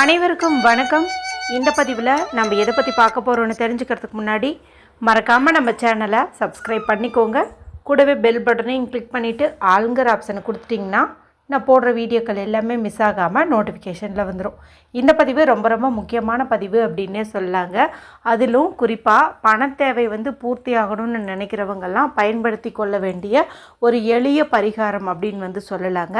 அனைவருக்கும் வணக்கம். இந்த பதிவில் நம்ம எதை பற்றி பார்க்க போகிறோன்னு தெரிஞ்சுக்கிறதுக்கு முன்னாடி மறக்காமல் நம்ம சேனலை சப்ஸ்கிரைப் பண்ணிக்கோங்க. கூடவே பெல் பட்டனையும் கிளிக் பண்ணிவிட்டு ஆளுங்கிற ஆப்ஷனை கொடுத்துட்டிங்கன்னா நான் போடுற வீடியோக்கள் எல்லாமே மிஸ் ஆகாமல் நோட்டிஃபிகேஷனில் வந்துடும் இந்த பதிவு ரொம்ப ரொம்ப முக்கியமான பதிவு அப்படின்னே சொல்லாங்க. அதிலும் குறிப்பாக பண தேவை வந்து பூர்த்தி ஆகணும்னு நினைக்கிறவங்கெல்லாம் பயன்படுத்தி கொள்ள வேண்டிய ஒரு எளிய பரிகாரம் அப்படின்னு வந்து சொல்லலாங்க.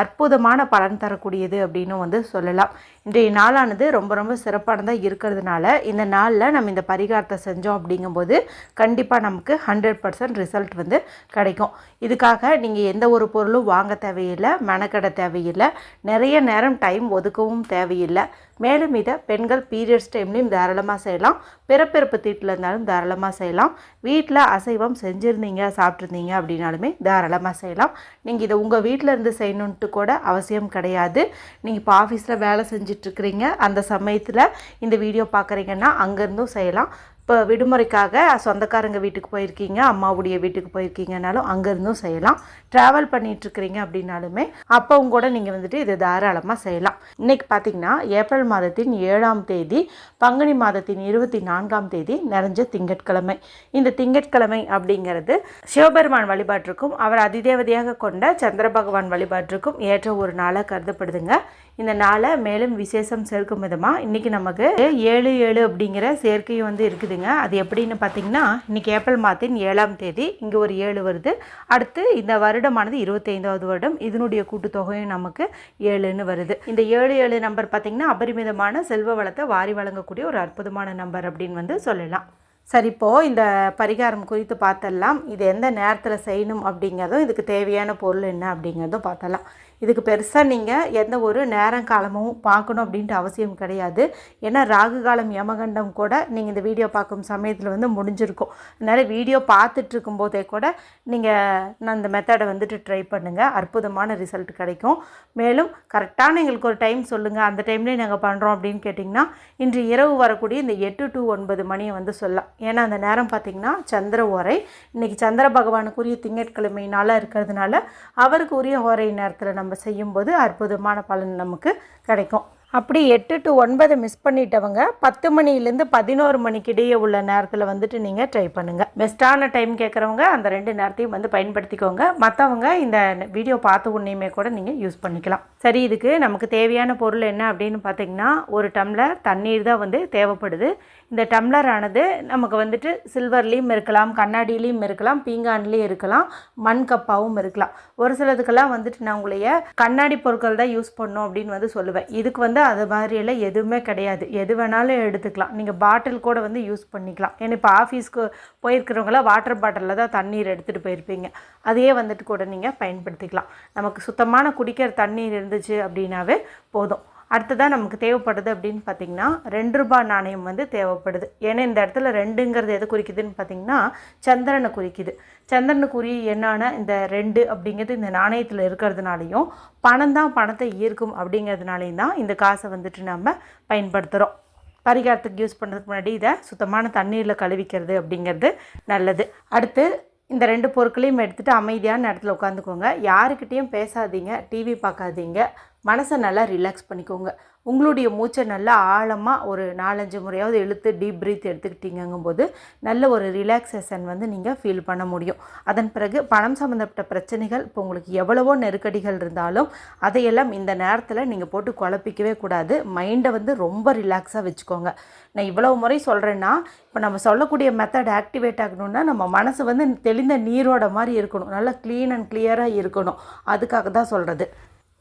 அற்புதமான பலன் தரக்கூடியது அப்படின்னு வந்து சொல்லலாம். இன்றைய நாளானது ரொம்ப ரொம்ப சிறப்பானதாக இருக்கிறதுனால இந்த நாளில் நம்ம இந்த பரிகாரத்தை செஞ்சோம் அப்படிங்கும்போது கண்டிப்பாக நமக்கு ஹண்ட்ரட் பர்சன்ட் ரிசல்ட் வந்து கிடைக்கும். இதுக்காக நீங்கள் எந்த ஒரு பொருளும் வாங்க தேவையில்லை மெனக்கடை தேவையில்லை நிறைய நேரம் டைம் ஒதுக்கவும் தேவையில்லை. மேலும் இதை பெண்கள் பீரியட்ஸ் டைம்லையும் தாராளமாக செய்யலாம். பிறப்பிறப்பு தீட்டில் இருந்தாலும் தாராளமாக செய்யலாம். வீட்டில் அசைவம் செஞ்சுருந்தீங்க சாப்பிட்ருந்தீங்க அப்படின்னாலுமே தாராளமாக செய்யலாம். நீங்கள் இதை உங்கள் வீட்டில் இருந்து செய்யணுன்ட்டு கூட அவசியம் கிடையாது. நீங்கள் இப்போ ஆஃபீஸில் வேலை செஞ்சிட்ருக்கிறீங்க அந்த சமயத்தில் இந்த வீடியோ பார்க்குறீங்கன்னா அங்கேருந்தும் செய்யலாம். இப்போ விடுமுறைக்காக சொந்தக்காரங்க வீட்டுக்கு போயிருக்கீங்க அம்மாவுடைய வீட்டுக்கு போயிருக்கீங்கனாலும் அங்கேருந்தும் செய்யலாம். ட்ராவல் பண்ணிகிட்ருக்கிறீங்க அப்படின்னாலுமே அப்பவும் கூட நீங்கள் வந்துட்டு இதை தாராளமாக செய்யலாம். இன்றைக்கி பார்த்தீங்கன்னா ஏப்ரல் மாதத்தின் ஏழாம் தேதி பங்குனி மாதத்தின் இருபத்தி நான்காம் தேதி நிறைஞ்ச திங்கட்கிழமை. இந்த திங்கட்கிழமை அப்படிங்கிறது சிவபெருமான் வழிபாட்டிற்கும் அவர் அதிதேவதையாக கொண்ட சந்திர பகவான் வழிபாட்டிற்கும் ஏற்ற ஒரு நாளாக கருதப்படுதுங்க. இந்த நாளை மேலும் விசேஷம் சேர்க்கும் விதமாக இன்றைக்கி நமக்கு ஏழு ஏழு அப்படிங்கிற சேர்க்கையும் வந்து இருக்குதுங்க. அது எப்படின்னு பார்த்தீங்கன்னா இன்றைக்கி ஏப்ரல் மாதத்தின் ஏழாம் தேதி இங்கே ஒரு ஏழு வருது. அடுத்து இந்த வருடமானது இருபத்தைந்தாவது வருடம். இதனுடைய கூட்டுத்தொகையும் நமக்கு ஏழுன்னு வருது. இந்த ஏழு ஏழு நம்பர் பார்த்திங்கன்னா அபரிமிதமான செல்வ வளத்தை வாரி வழங்கக்கூடிய ஒரு அற்புதமான நம்பர் அப்படின்னு வந்து சொல்லலாம். சரி இப்போது இந்த பரிகாரம் குறித்து பார்த்தலாம் இது எந்த நேரத்தில் செய்யணும் அப்படிங்கிறதும் இதுக்கு தேவையான பொருள் என்ன அப்படிங்கிறதும் பார்த்தலாம் இதுக்கு பெருசாக நீங்கள் எந்த ஒரு நேரம் காலமும் பார்க்கணும் அப்படின்ட்டு அவசியம் கிடையாது. ஏன்னா ராகு காலம் யமகண்டம் கூட நீங்கள் இந்த வீடியோ பார்க்கும் சமயத்தில் வந்து முடிஞ்சிருக்கும். அதனால் வீடியோ பார்த்துட்டு இருக்கும்போதே கூட நீங்கள் நான் இந்த மெத்தடை வந்துட்டு ட்ரை பண்ணுங்கள் அற்புதமான ரிசல்ட் கிடைக்கும். மேலும் கரெக்டான எங்களுக்கு ஒரு டைம் சொல்லுங்கள் அந்த டைம்லேயே நாங்கள் பண்ணுறோம் அப்படின்னு கேட்டிங்கன்னா இன்று இரவு வரக்கூடிய இந்த எட்டு டு ஒன்பது மணியை வந்து சொல்லலாம். ஏன்னா அந்த நேரம் பார்த்திங்கன்னா சந்திர ஓரை. இன்றைக்கி சந்திர பகவானுக்குரிய திங்கட்கிழமை நாளாக இருக்கிறதுனால அவருக்கு உரிய ஓரை நேரத்தில் நம்ம நம்ம செய்யும்போது அற்புதமான பலன் நமக்கு கிடைக்கும். அப்படி எட்டு டு ஒன்பது மிஸ் பண்ணிட்டவங்க பத்து மணிலேருந்து பதினோரு மணிக்கு இடையே உள்ள நேரத்தில் வந்துட்டு நீங்கள் ட்ரை பண்ணுங்கள் பெஸ்ட்டான டைம் கேட்குறவங்க அந்த ரெண்டு நேரத்தையும் வந்து பயன்படுத்திக்கோங்க. மற்றவங்க இந்த வீடியோ பார்த்த உன்னையுமே கூட நீங்கள் யூஸ் பண்ணிக்கலாம். சரி இதுக்கு நமக்கு தேவையான பொருள் என்ன அப்படின்னு பார்த்தீங்கன்னா ஒரு டம்ளர் தண்ணீர் தான் வந்து தேவைப்படுது. இந்த டம்ளர் ஆனது நமக்கு வந்துட்டு சில்வர்லேயும் இருக்கலாம் கண்ணாடியிலையும் இருக்கலாம் பீங்கான்லேயும் இருக்கலாம் மண் கப்பாகவும் இருக்கலாம். ஒரு சிலதுக்கெல்லாம் வந்துட்டு நான் உங்களைய கண்ணாடி பொருட்கள் தான் யூஸ் பண்ணும் அப்படின்னு வந்து சொல்லுவேன். இதுக்கு வந்து அது மாதிரியெல்லாம் எதுவுமே கிடையாது. எது வேணாலும் எடுத்துக்கலாம். நீங்கள் பாட்டில் கூட வந்து யூஸ் பண்ணிக்கலாம். ஏன்னா இப்போ ஆஃபீஸ்க்கு போயிருக்கிறவங்களாம் வாட்டர் பாட்டிலில் தான் தண்ணீர் எடுத்துகிட்டு போயிருப்பீங்க. அதையே வந்துட்டு கூட நீங்கள் பயன்படுத்திக்கலாம். நமக்கு சுத்தமான குடிக்கிற தண்ணீர் இருந்துச்சு அப்படின்னாவே போதும். அடுத்ததாக நமக்கு தேவைப்படுது அப்படின்னு பார்த்திங்கன்னா ரெண்டு ரூபாய் நாணயம் வந்து தேவைப்படுது. ஏன்னா இந்த இடத்துல ரெண்டுங்கிறது எது குறிக்குதுன்னு பார்த்திங்கன்னா சந்திரனை குறிக்குது. சந்திரனுக்குரிய என்னான இந்த ரெண்டு அப்படிங்கிறது இந்த நாணயத்தில் இருக்கிறதுனாலையும் பணம் தான் பணத்தை ஈர்க்கும் அப்படிங்கிறதுனாலையும் தான் இந்த காசை வந்துட்டு நம்ம பயன்படுத்துகிறோம் பரிகாரத்துக்கு யூஸ் பண்ணுறதுக்கு முன்னாடி இதை சுத்தமான தண்ணீரில் கழுவிக்கிறது அப்படிங்கிறது நல்லது. அடுத்து இந்த ரெண்டு பொருட்களையும் எடுத்துகிட்டு அமைதியான இடத்துல உட்காந்துக்கோங்க. யாருக்கிட்டேயும் பேசாதீங்க டிவி பார்க்காதீங்க மனசை நல்லா ரிலாக்ஸ் பண்ணிக்கோங்க. உங்களுடைய மூச்சை நல்லா ஆழமாக ஒரு நாலஞ்சு முறையாவது இழுத்து டீப் ப்ரீத் எடுத்துக்கிட்டீங்கும்போது நல்ல ஒரு ரிலாக்ஸேஷன் வந்து நீங்கள் ஃபீல் பண்ண முடியும். அதன் பிறகு பணம் சம்மந்தப்பட்ட பிரச்சனைகள் இப்போ உங்களுக்கு எவ்வளவோ நெருக்கடிகள் இருந்தாலும் அதையெல்லாம் இந்த நேரத்தில் நீங்கள் போட்டு குழப்பிக்கவே கூடாது. மைண்டை வந்து ரொம்ப ரிலாக்ஸாக வச்சுக்கோங்க. நான் இவ்வளவு முறை சொல்கிறேன்னா இப்போ நம்ம சொல்லக்கூடிய மெத்தட் ஆக்டிவேட் ஆகணும்னா நம்ம மனசு வந்து தெளிந்த நீரோட மாதிரி இருக்கணும். நல்லா க்ளீன் அண்ட் கிளியராக இருக்கணும். அதுக்காக தான் சொல்கிறது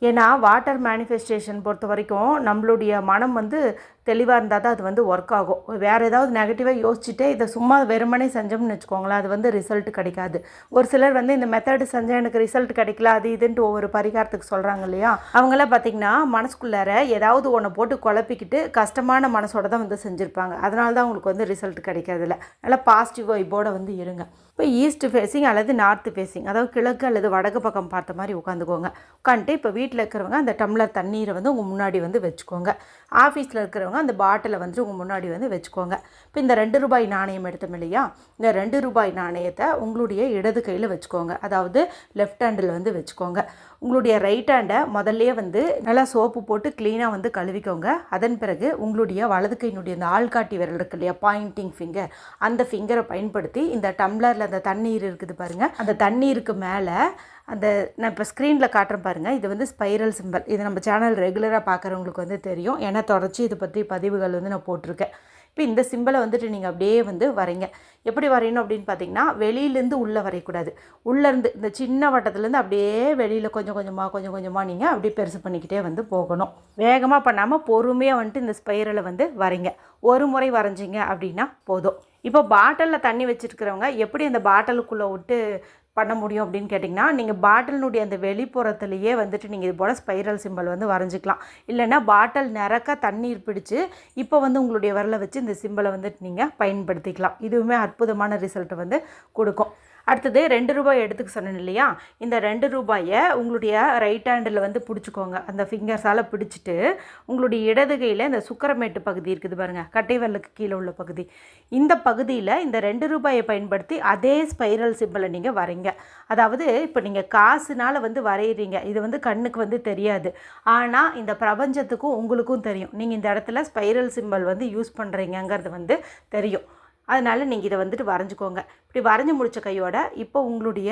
ஏன்னா வாட்டர் மேனிஃபெஸ்டேஷன் பொறுத்த வரைக்கும் நம்மளுடைய மனம் வந்து தெளிவாக இருந்தால் தான் அது வந்து ஒர்க் ஆகும். வேறு ஏதாவது நெகட்டிவாக யோசிச்சுட்டே இதை சும்மா வெறுமனே செஞ்சோம்னு வச்சுக்கோங்களேன் அது வந்து ரிசல்ட் கிடைக்காது. ஒரு சிலர் வந்து இந்த மெத்தடு செஞ்சால் எனக்கு ரிசல்ட் கிடைக்கல அது இதுன்ட்டு ஒவ்வொரு பரிகாரத்துக்கு சொல்கிறாங்க இல்லையா? அவங்களாம் பார்த்திங்கன்னா மனசுக்குள்ளார ஏதாவது ஒன்று போட்டு குழப்பிக்கிட்டு கஷ்டமான மனசோட தான் வந்து செஞ்சுருப்பாங்க. அதனால தான் அவங்களுக்கு வந்து ரிசல்ட் கிடைக்கிறதில்ல நல்லா பாசிட்டிவ் வைப்போடு வந்து இருங்க. இப்போ ஈஸ்ட் ஃபேஸிங் அல்லது நார்த்து ஃபேஸிங் அதாவது கிழக்கு அல்லது வடக்கு பக்கம் பார்த்த மாதிரி உட்காந்துக்கோங்க. உட்காந்துட்டு இப்போ வீட்டில் இருக்கிறவங்க அந்த டம்ளர் தண்ணீரை வந்து உங்கள் முன்னாடி வந்து வச்சுக்கோங்க. ஆஃபீஸில் இருக்கிறவங்க அந்த பாட்டிலை வந்து உங்கள் முன்னாடி வந்து வச்சுக்கோங்க. இப்போ இந்த ரெண்டு ரூபாய் நாணயம் எடுத்தோம் இல்லையா? இந்த ரெண்டு ரூபாய் நாணயத்தை உங்களுடைய இடது கையில் வச்சுக்கோங்க. அதாவது லெஃப்ட் ஹேண்டில் வந்து வச்சுக்கோங்க. உங்களுடைய ரைட் ஹேண்டை முதல்லையே வந்து நல்லா சோப்பு போட்டு க்ளீனாக வந்து கழுவிக்கோங்க. அதன் பிறகு உங்களுடைய வலது கையினுடைய அந்த ஆள்காட்டி விரல் இருக்கு இல்லையா? பாயிண்டிங் ஃபிங்கர் அந்த ஃபிங்கரை பயன்படுத்தி இந்த டம்ளரில் அந்த தண்ணீர் இருக்குது பாருங்கள் அந்த தண்ணீருக்கு மேலே அந்த நான் இப்போ ஸ்க்ரீனில் காட்டுறேன் பாருங்கள் இது வந்து ஸ்பைரல் சிம்பல் இது நம்ம சேனல் ரெகுலராக பார்க்குறவங்களுக்கு வந்து தெரியும். ஏன்னா தொடர்ச்சி இதை பற்றி பதிவுகள் வந்து நான் போட்டிருக்கேன். இப்போ இந்த சிம்பிளை வந்துட்டு நீங்கள் அப்படியே வந்து வரைங்க. எப்படி வரையணும் அப்படின்னு பார்த்தீங்கன்னா வெளியிலேருந்து உள்ளே வரையக்கூடாது. உள்ளேருந்து இந்த சின்ன வட்டத்துலேருந்து அப்படியே வெளியில் கொஞ்சம் கொஞ்சமாக கொஞ்சம் கொஞ்சமாக நீங்கள் அப்படியே பெருசு பண்ணிக்கிட்டே வந்து போகணும். வேகமாக பண்ணாமல் பொறுமையாக வந்துட்டு இந்த ஸ்பைரலை வந்து வரைங்க. ஒரு முறை வரைஞ்சிங்க அப்படின்னா போதும். இப்போ பாட்டிலில் தண்ணி வச்சுருக்கிறவங்க எப்படி அந்த பாட்டிலுக்குள்ளே விட்டு பண்ண முடியும் அப்படின்னு கேட்டிங்கன்னா நீங்கள் பாட்டிலினுடைய அந்த வெளிப்புறத்துலேயே வந்துட்டு நீங்கள் இது போல் ஸ்பைரல் சிம்பல் வந்து வரைஞ்சிக்கலாம். இல்லைன்னா பாட்டில் நிறக்க தண்ணீர் பிடிச்சி இப்போ வந்து உங்களுடைய விரலை வச்சு இந்த சிம்பலை வந்துட்டு நீங்கள் பயன்படுத்திக்கலாம். இதுவுமே அற்புதமான ரிசல்ட்டை வந்து கொடுக்கும். அடுத்தது ரெண்டு ரூபாய் எடுத்துக்க சொன்னேன் இல்லையா? இந்த ரெண்டு ரூபாயை உங்களுடைய ரைட் ஹேண்டில் வந்து பிடிச்சிக்கோங்க. அந்த ஃபிங்கர்ஸால் பிடிச்சிட்டு உங்களுடைய இடது கையில் இந்த சுக்கரமேட்டு பகுதி இருக்குது பாருங்கள் கட்டைவரலுக்கு கீழே உள்ள பகுதி. இந்த பகுதியில் இந்த ரெண்டு ரூபாயை பயன்படுத்தி அதே ஸ்பைரல் சிம்பிளை நீங்கள் வரைங்க. அதாவது இப்போ நீங்கள் காசுனால் வந்து வரைகிறீங்க இது வந்து கண்ணுக்கு வந்து தெரியாது. ஆனால் இந்த பிரபஞ்சத்துக்கும் உங்களுக்கும் தெரியும். நீங்கள் இந்த இடத்துல ஸ்பைரல் சிம்பல் வந்து யூஸ் பண்ணுறீங்கங்கிறது வந்து தெரியும். அதனால் நீங்கள் இதை வந்துட்டு வரைஞ்சிக்கோங்க. இப்படி வரைஞ்சி முடித்த கையோட இப்போ உங்களுடைய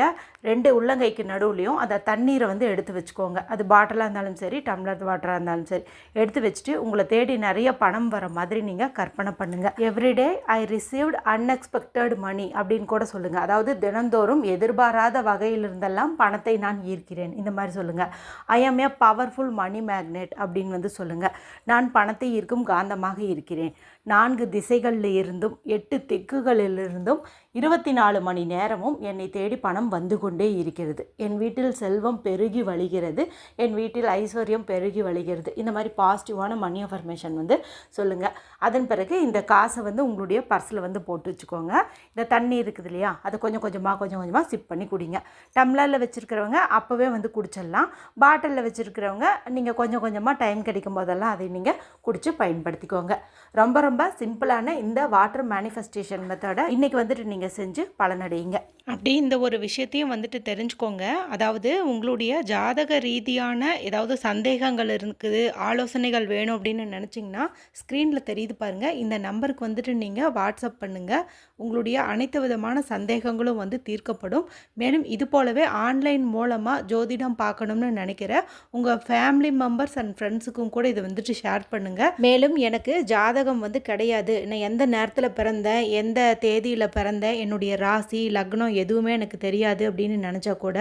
ரெண்டு உள்ளங்கைக்கு நடுவுலையும் அந்த தண்ணீரை வந்து எடுத்து வச்சுக்கோங்க. அது பாட்டிலாக இருந்தாலும் சரி டம்ளர் வாட்டராக இருந்தாலும் சரி எடுத்து வச்சுட்டு உங்களை தேடி நிறைய பணம் வர மாதிரி நீங்கள் கற்பனை பண்ணுங்கள் everyday I received unexpected money அப்படின்னு கூட சொல்லுங்கள் அதாவது தினந்தோறும் எதிர்பாராத வகையிலிருந்தெல்லாம் பணத்தை நான் ஈர்க்கிறேன். இந்த மாதிரி சொல்லுங்கள் ஐ ஆம் ஏ பவர்ஃபுல் மணி மேக்னெட் அப்படின்னு வந்து சொல்லுங்கள் நான் பணத்தை ஈர்க்கும் காந்தமாக இருக்கிறேன். நான்கு திசைகளில் இருந்தும் எட்டு திக்குகளிலிருந்தும் இருபத்தி நாலு மணி நேரமும் என்னை தேடி பணம் வந்து கொண்டே இருக்கிறது. என் வீட்டில் செல்வம் பெருகி வழிகிறது. என் வீட்டில் ஐஸ்வர்யம் பெருகி வழிகிறது. இந்த மாதிரி பாசிட்டிவான மணி அஃபர்மேஷன் வந்து சொல்லுங்கள் அதன் பிறகு இந்த காசை வந்து உங்களுடைய பர்ஸில் வந்து போட்டு வச்சுக்கோங்க. இந்த தண்ணி இருக்குது இல்லையா? அதை கொஞ்சம் கொஞ்சமாக கொஞ்சம் கொஞ்சமாக சிப் பண்ணி குடிங்க. டம்ளரில் வச்சுருக்கிறவங்க அப்போவே வந்து குடிச்சிடலாம். பாட்டிலில் வச்சுருக்கிறவங்க நீங்கள் கொஞ்சம் கொஞ்சமாக டைம் கிடைக்கும் போதெல்லாம் அதை நீங்கள் குடித்து பயன்படுத்திக்கோங்க. ரொம்ப ரொம்ப சிம்பிளான இந்த வாட்டர் மேனிஃபெஸ்டேஷன் மெத்தடை இன்றைக்கி வந்துட்டு நீங்கள் செஞ்சு பலனடையுங்க. அப்படி இந்த ஒரு விஷயத்தையும் வந்துட்டு தெரிஞ்சுக்கோங்க. அதாவது உங்களுடைய ஜாதக ரீதியான ஏதாவது சந்தேகங்கள் இருக்குது ஆலோசனைகள் வேணும் அப்படின்னு நினச்சிங்கன்னா ஸ்க்ரீனில் தெரியுது பாருங்கள் இந்த நம்பருக்கு வந்துட்டு நீங்கள் வாட்ஸ்அப் பண்ணுங்கள் உங்களுடைய அனைத்து விதமான சந்தேகங்களும் வந்து தீர்க்கப்படும். மேலும் இது போலவே ஆன்லைன் மூலமாக ஜோதிடம் பார்க்கணும்னு நினைக்கிற உங்கள் ஃபேமிலி மெம்பர்ஸ் அண்ட் ஃப்ரெண்ட்ஸுக்கும் கூட இதை வந்துட்டு ஷேர் பண்ணுங்கள் மேலும் எனக்கு ஜாதகம் வந்து கிடையாது. நான் எந்த நேரத்தில் பிறந்தேன் எந்த தேதியில் பிறந்தேன் என்னுடைய ராசி லக்னம் எதுவுமே எனக்கு தெரியாது அப்படின்னு நினச்சா கூட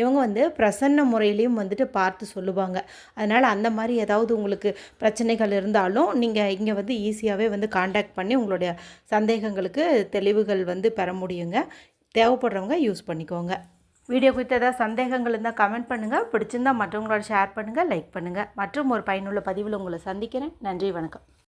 இவங்க வந்து பிரசன்ன முறையிலையும் வந்துட்டு பார்த்து சொல்லுவாங்க. அதனால் அந்த மாதிரி ஏதாவது உங்களுக்கு பிரச்சனைகள் இருந்தாலும் நீங்கள் இங்கே வந்து ஈஸியாகவே வந்து காண்டாக்ட் பண்ணி உங்களுடைய சந்தேகங்களுக்கு தெளிவுகள் வந்து பெற முடியுங்க. தேவைப்படுறவங்க யூஸ் பண்ணிக்கோங்க. வீடியோ குறித்த ஏதாவது சந்தேகங்கள் இருந்தால் கமெண்ட் பண்ணுங்கள் பிடிச்சிருந்தால் மற்றவங்களோட ஷேர் பண்ணுங்கள் லைக் பண்ணுங்கள் மற்றும் ஒரு பயனுள்ள பதிவில் உங்களை சந்திக்கிறேன். நன்றி வணக்கம்.